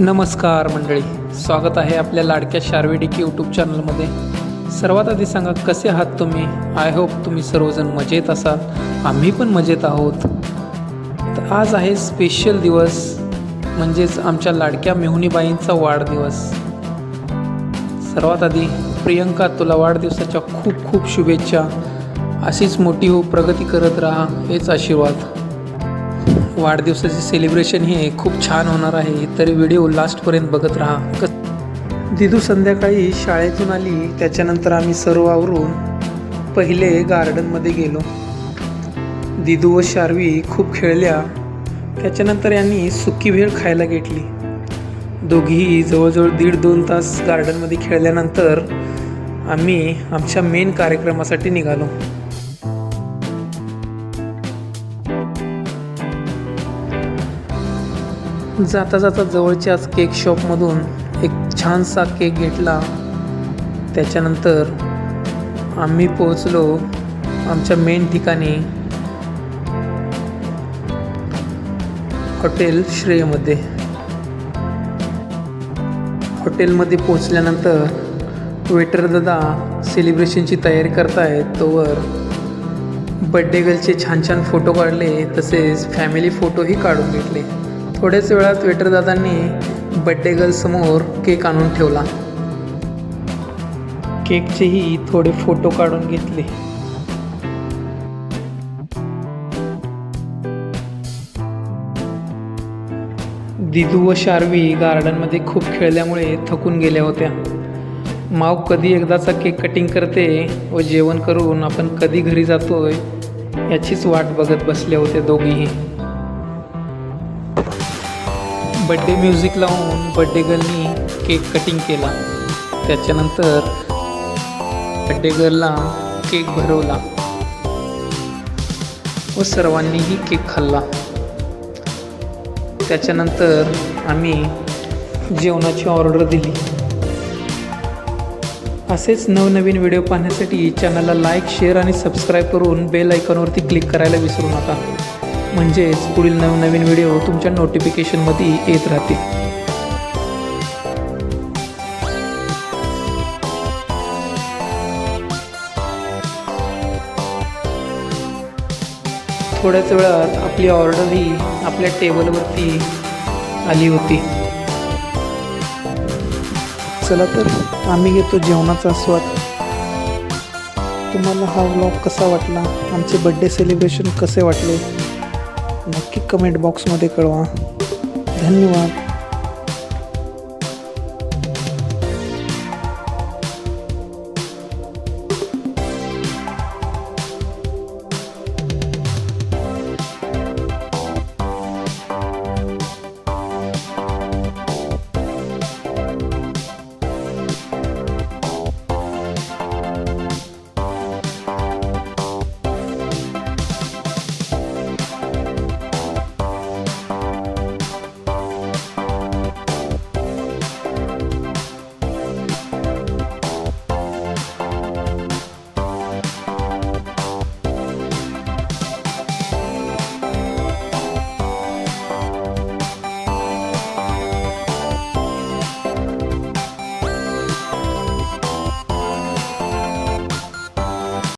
नमस्कार मंडळी. स्वागत आहे आपल्या लाडक्या शारविडिकी यूट्यूब चॅनलमध्ये सर्वात आधी सांगा कसे आहात तुम्ही? आय होप तुम्ही सर्वजण मजेत असाल. आम्ही पण मजेत आहोत. तर आज आहे स्पेशल दिवस म्हणजेच आमच्या लाडक्या मेहुणीबाईंचा वाढदिवस. सर्वात आधी प्रियंका तुला वाढदिवसाच्या खूप खूप शुभेच्छा. अशीच मोठी हो प्रगती करत राहा हेच आशीर्वाद. वाढदिवसाचे सेलिब्रेशन हे खूप छान होणार आहे. तरी व्हिडिओ लास्टपर्यंत बघत राहा. क दिदू संध्याकाळी शाळेतून आली. त्याच्यानंतर आम्ही सर्व आवरून पहिले गार्डनमध्ये गेलो. दिदू व शार्वी खूप खेळल्या. त्याच्यानंतर यांनी सुकी भेळ खायला घेतली. दोघीही जवळजवळ दीड दोन तास गार्डनमध्ये खेळल्यानंतर आम्ही आमच्या मेन कार्यक्रमासाठी निघालो. जाता जाता जवळच्याच केक शॉपमधून एक छानसा केक घेतला. त्याच्यानंतर आम्ही पोहोचलो आमच्या मेन ठिकाणी. हॉटेल श्रेयमध्ये. हॉटेलमध्ये पोहोचल्यानंतर वेटर दादा सेलिब्रेशनची तयारी करतायत. तोवर बड्डे गर्लचे छान छान फोटो काढले तसेच फॅमिली फोटोही काढून घेतले. थोड्याच वेळात वेटरदादांनी बड्डे गर्लसमोर केक आणून ठेवला. केकचेही थोडे फोटो काढून घेतले. दिदू व शार्वी गार्डनमध्ये खूप खेळल्यामुळे थकून गेल्या होत्या. माव कधी एकदाचा केक कटिंग करते व जेवण करून आपण कधी घरी जातोय याचीच वाट बघत बसल्या होत्या दोघीही. बड्डे म्युझिक लावून बड्डे गर्लनी केक कटिंग केला. त्याच्यानंतर बड्डे गर्लला केक भरवला. व सर्वांनीही केक खाल्ला. त्याच्यानंतर आम्ही जेवणाची ऑर्डर दिली. असेच नवनवीन व्हिडिओ पाहण्यासाठी चॅनलला लाईक शेअर आणि सबस्क्राईब करून बेल आयकॉनवरती क्लिक करायला विसरू नका. म्हणजेच पुढील नवनवीन व्हिडिओ तुमच्या नोटिफिकेशनमध्ये येत राहतील. थोड्याच वेळात आपली ऑर्डर ही आपल्या टेबलवरती आली होती. चला तर आम्ही घेतो जेवणाचा स्वाद. तुम्हाला हा व्लॉग कसा वाटला? आमचे बड्डे सेलिब्रेशन कसे वाटले? नक्की कमेंट बॉक्समध्ये कळवा. धन्यवाद.